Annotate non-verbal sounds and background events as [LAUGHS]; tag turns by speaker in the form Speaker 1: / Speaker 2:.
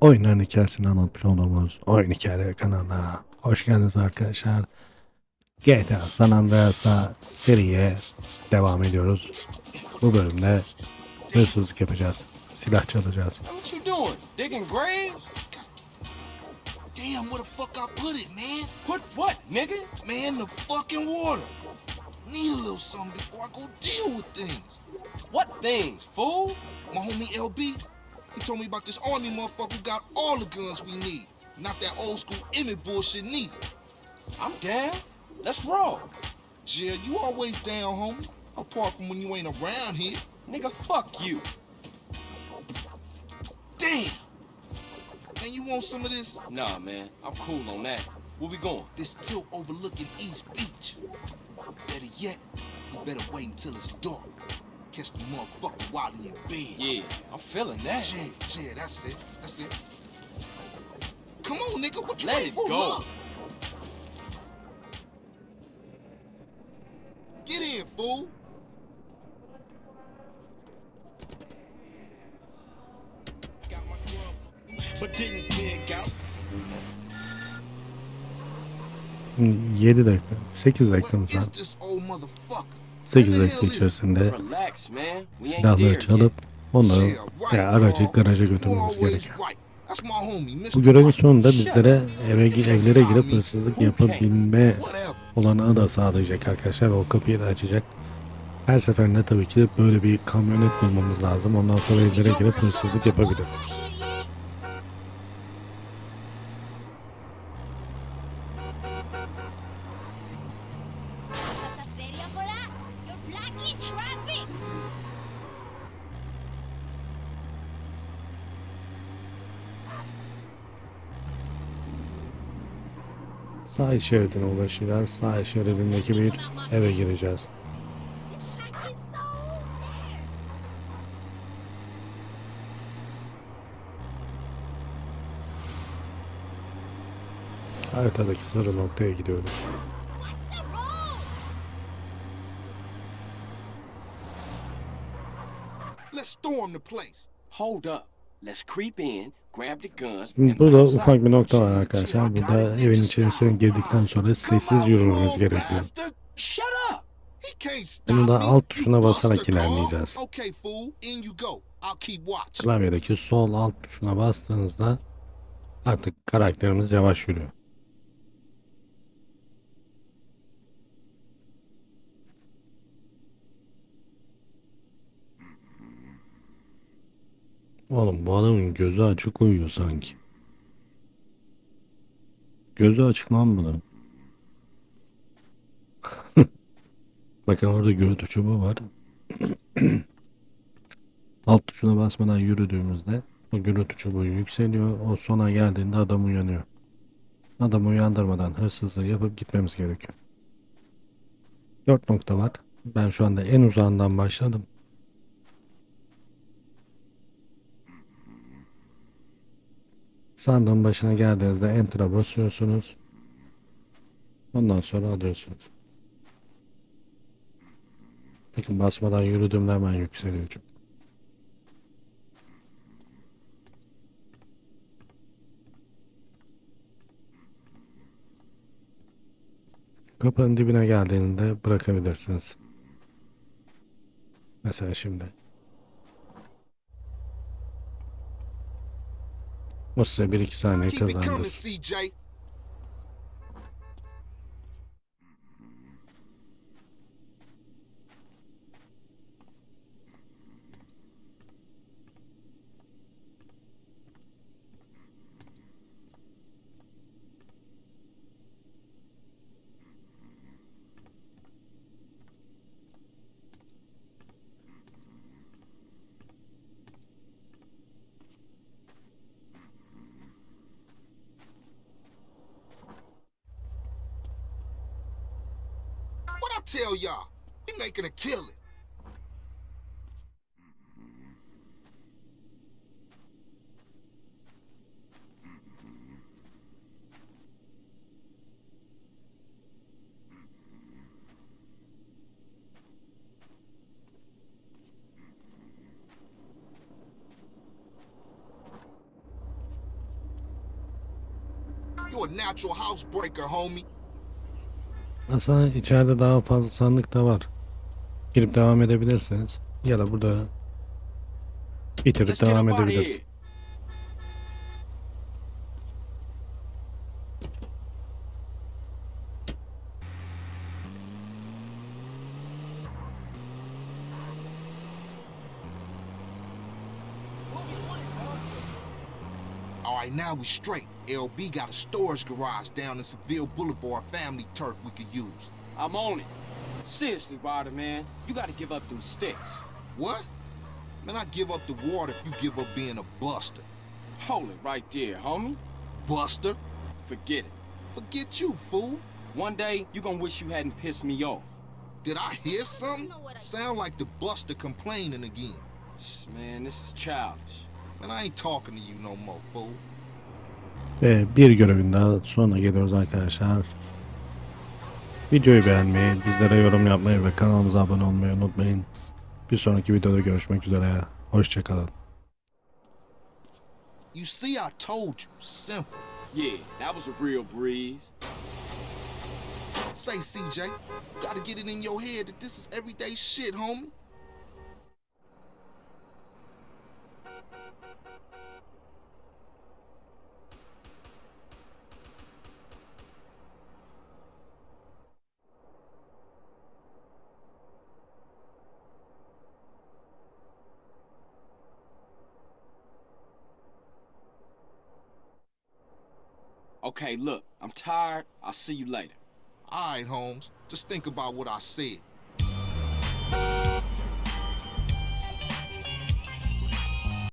Speaker 1: oyunların hikayesini anlatmış olduğumuz Oyun Hikayeleri kanalına hoş geldiniz arkadaşlar. GTA San Andreas'ta seriye devam ediyoruz. Bu bölümde hırsızlık yapacağız. Silah çalacağız.
Speaker 2: Damn, where the fuck I put it, man?
Speaker 3: Put what, nigga?
Speaker 2: Man, the fucking water. Need a little something before I go deal with things.
Speaker 3: What things, fool?
Speaker 2: My homie LB, he told me about this army motherfucker who got all the guns we need. Not that old school Emmett bullshit neither.
Speaker 3: I'm down. Let's roll.
Speaker 2: Jill, you always down, homie. Apart from when you ain't around here.
Speaker 3: Nigga, fuck you.
Speaker 2: Damn. Man, you want some of this?
Speaker 3: Nah, man. I'm cool on that. Where we going?
Speaker 2: This tilt overlooking East Beach. Better yet, you better wait until it's dark. Catch the motherfucker while in bed.
Speaker 3: Yeah, I'm feeling that.
Speaker 2: Yeah, yeah, that's it. That's it. Come on, nigga. What you
Speaker 3: Let
Speaker 2: waiting
Speaker 3: it
Speaker 2: for?
Speaker 3: go.
Speaker 2: Look. Get in, fool.
Speaker 4: but didn't dig out.
Speaker 1: 7 dakika, 8 dakikamız
Speaker 2: What
Speaker 1: var.
Speaker 2: İs this old motherfucker?
Speaker 1: 8 dakika içerisinde silahları çalıp onları
Speaker 2: Yeah, right,
Speaker 1: ya, aracı garaja götürmemiz gerekiyor. Bu görevin sonunda bizlere eve evlere girip hırsızlık yapabilme olanağı da sağlayacak arkadaşlar ve o kapıyı da açacak. Her seferinde tabii ki böyle bir kamyonet bulmamız lazım. Ondan sonra evlere girip hırsızlık yapabiliriz. Sağ şeridine ulaşacağız. Sağ şeridindeki bir eve gireceğiz. Haritadaki sarı noktaya gidiyoruz.
Speaker 2: Let's storm the place.
Speaker 3: Hold up. Let's creep in, grab the guns,
Speaker 1: Şimdi
Speaker 3: and
Speaker 1: burada ufak bir nokta var arkadaşlar. Burada evin içerisine girdikten sonra sessiz yürümemiz gerekiyor. Bunu da alt tuşuna basarak ilerleyeceğiz. Klavyedeki sol alt tuşuna bastığınızda artık karakterimiz yavaş yürüyor. Oğlum bu adamın gözü açık uyuyor sanki. Gözü açık lan bunun. [LAUGHS] Bakın orada gürültü çubuğu var. [CLEARS THROAT] Alt tuşuna basmadan yürüdüğümüzde o gürültü çubuğu yükseliyor. O sona geldiğinde adam uyanıyor. Adamı uyandırmadan hırsızlığı yapıp gitmemiz gerekiyor. 4 nokta var. Ben şu anda en uzağından başladım. Sandığın başına geldiğinizde Enter'a basıyorsunuz. Ondan sonra alıyorsunuz. Bakın basmadan yürüdüğümde hemen yükseliyor çünkü. Kapının dibine geldiğinde bırakabilirsiniz. Mesela şimdi. O size 1-2 saniye
Speaker 2: Keep I tell y'all, we making a killing. You a natural housebreaker, homie.
Speaker 1: Aslında içeride daha fazla sandık da var. Girip devam edebilirsiniz. Ya da burada bitirip devam
Speaker 3: up
Speaker 2: right, now we straight. LB got a storage garage down in Seville Boulevard, family turf we could use.
Speaker 3: I'm on it. Seriously, Ryder, man, you gotta give up them sticks.
Speaker 2: What? Man, I give up the water if you give up being a buster.
Speaker 3: Hold it right there, homie.
Speaker 2: Buster?
Speaker 3: Forget it.
Speaker 2: Forget you, fool.
Speaker 3: One day, you gonna wish you hadn't pissed me off.
Speaker 2: Did I hear something? Sound like the buster complaining again.
Speaker 3: Tss, Man, this is childish.
Speaker 2: Man, I ain't talking to you no more, fool.
Speaker 1: Ve bir görevin daha sonuna geliyoruz arkadaşlar. Videoyu beğenmeyi, bizlere yorum yapmayı ve kanalımıza abone olmayı unutmayın. Bir sonraki videoda görüşmek üzere. Hoşçakalın.
Speaker 2: You see, I told you. Simple.
Speaker 3: Yeah, that was a real breeze.
Speaker 2: Say, CJ, you gotta get it in your head that this is everyday shit, homie.
Speaker 3: Okay, look, I'm tired. I'll see you later.
Speaker 2: All right, Holmes. Just think about what I said.